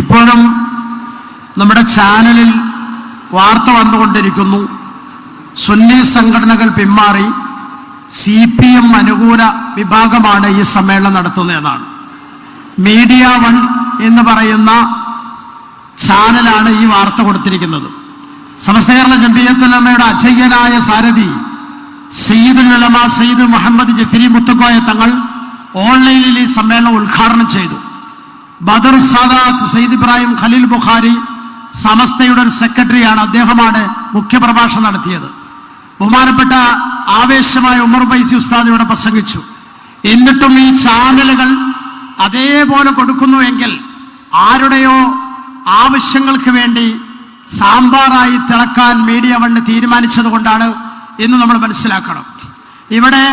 ഇപ്പോഴും നമ്മുടെ ചാനലിൽ വാർത്ത വന്നുകൊണ്ടിരിക്കുന്നു. സുന്നി സംഘടനകൾ പിന്മാറി സി പി എം അനുകൂല വിഭാഗമാണ് ഈ സമ്മേളനം നടത്തുന്നതെന്നാണ്. മീഡിയ വൺ എന്ന് പറയുന്ന ചാനലാണ് ഈ വാർത്ത കൊടുത്തിരിക്കുന്നത്. സമസ്ത കേരള ജംബിയത്തുലമയുടെ അജയ്യനായ സാരഥി സയ്യിദുൽ ഉലമ സയ്യിദ് മുഹമ്മദ് ജഫരി മുത്തുക്കോയ തങ്ങൾ ഓൺലൈനിൽ ഈ സമ്മേളനം ഉദ്ഘാടനം ചെയ്തു. ബദർ സാദാത്ത് സയ്യിദ് ഇബ്രാഹിം ഖലീൽ ബുഖാരി സമസ്തയുടെ ഒരു സെക്രട്ടറിയാണ്. അദ്ദേഹമാണ് മുഖ്യപ്രഭാഷണം നടത്തിയത്. ബഹുമാനപ്പെട്ട ആവേശമായ ഉമർ ഫൈസി ഉസ്താദ് ഇവിടെ പ്രസംഗിച്ചു. എന്നിട്ടും ഈ ചാനലുകൾ അതേപോലെ കൊടുക്കുന്നുവെങ്കിൽ ആരുടെയോ ആവശ്യങ്ങൾക്ക് വേണ്ടി സാമ്പാറായി തിളക്കാൻ മീഡിയ വണ്ണ് തീരുമാനിച്ചത് കൊണ്ടാണ് എന്ന് നമ്മൾ മനസ്സിലാക്കണം. ഇവിടെ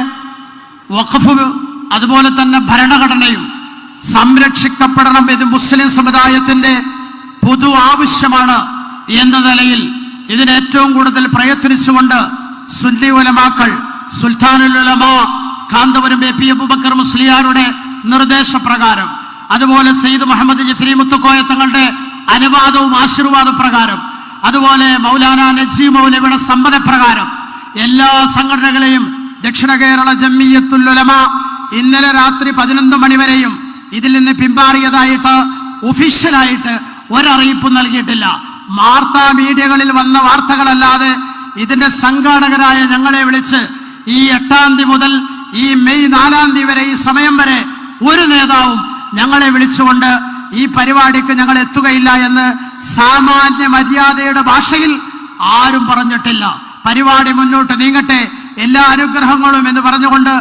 വഖഫ് അതുപോലെ തന്നെ ഭരണഘടനയും സംരക്ഷിക്കപ്പെടണം ഇത് മുസ്ലിം സമുദായത്തിന്റെ പൊതു ആവശ്യമാണ് എന്ന നിലയിൽ ഇതിന് ഏറ്റവും കൂടുതൽ പ്രയത്നിച്ചുകൊണ്ട് സുന്നി ഉലമാക്കൾ സുൽത്താനുൽ ഉലമ കാന്തപുരം എ പി അബുബക്കർ മുസ്ലിയാരുടെ നിർദ്ദേശപ്രകാരം അതുപോലെ സയ്യിദ് മുഹമ്മദ് ജഫ്രി മുത്തുക്കോയ തങ്ങളുടെ അനുവാദവും ആശീർവാദ പ്രകാരം അതുപോലെ മൗലാന നജീ മൗലവിയുടെ സമ്മതപ്രകാരം എല്ലാ സംഘടനകളെയും ദക്ഷിണ കേരള ജമ്മിയത്തുൽ ഉലമ ഇന്നലെ രാത്രി പതിനൊന്ന് മണിവരെയും ഇതിൽ നിന്ന് പിന്മാറിയതായിട്ട് ഒഫീഷ്യലായിട്ട് ഒരറിയിപ്പും നൽകിയിട്ടില്ല. വാർത്താ മീഡിയകളിൽ വന്ന വാർത്തകളല്ലാതെ ഇതിന്റെ സംഘാടകരായ ഞങ്ങളെ വിളിച്ച് ഈ എട്ടാം തീയതി മുതൽ ഈ മെയ് നാലാം തീയതി വരെ ഈ സമയം വരെ ഒരു നേതാവും ഞങ്ങളെ വിളിച്ചുകൊണ്ട് ഈ പരിപാടിക്ക് ഞങ്ങൾ എത്തുകയില്ല എന്ന് സാമാന്യ മര്യാദയുടെ ഭാഷയിൽ ആരും പറഞ്ഞിട്ടില്ല. പരിപാടി മുന്നോട്ട് നീങ്ങട്ടെ. എല്ലാ അനുഗ്രഹങ്ങളും എന്ന് പറഞ്ഞുകൊണ്ട്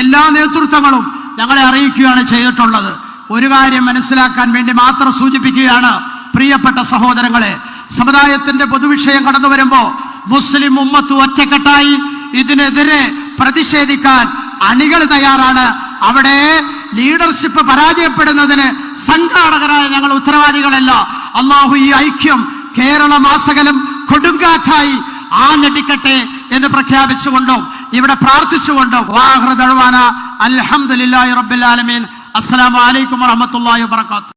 എല്ലാ നേതൃത്വങ്ങളും ഞങ്ങളെ അറിയിക്കുകയാണ് ചെയ്തിട്ടുള്ളത്. ഒരു കാര്യം മനസ്സിലാക്കാൻ വേണ്ടി മാത്രം സൂചിപ്പിക്കുകയാണ് പ്രിയപ്പെട്ട സഹോദരങ്ങളെ. സമുദായത്തിന്റെ പൊതുവിഷയം കടന്നു വരുമ്പോ മുസ്ലിം ഉമ്മത്ത് ഒറ്റക്കെട്ടായി ഇതിനെതിരെ പ്രതിഷേധിക്കാൻ അണികൾ തയ്യാറാണ്. അവിടെ ലീഡർഷിപ്പ് പരാജയപ്പെടുന്നതിന് സംഘാടകരായ ഞങ്ങൾ ഉത്തരവാദികളല്ല. അള്ളാഹു ഈ ഐക്യം കേരള മാസകലം കൊടുങ്കാറ്റായി ആഞ്ഞടിക്കട്ടെ എന്ന് പ്രഖ്യാപിച്ചുകൊണ്ടും ഇവിടെ പ്രാർത്ഥിച്ചുകൊണ്ട് വാഹൃദഴവാന അൽഹംദുലില്ലാഹി റബ്ബുലാലമീൻ ആലമീൻ. അസ്സലാമു അലൈക്കും വറഹ്മത്തുള്ളാഹി വബറകാതുഹു.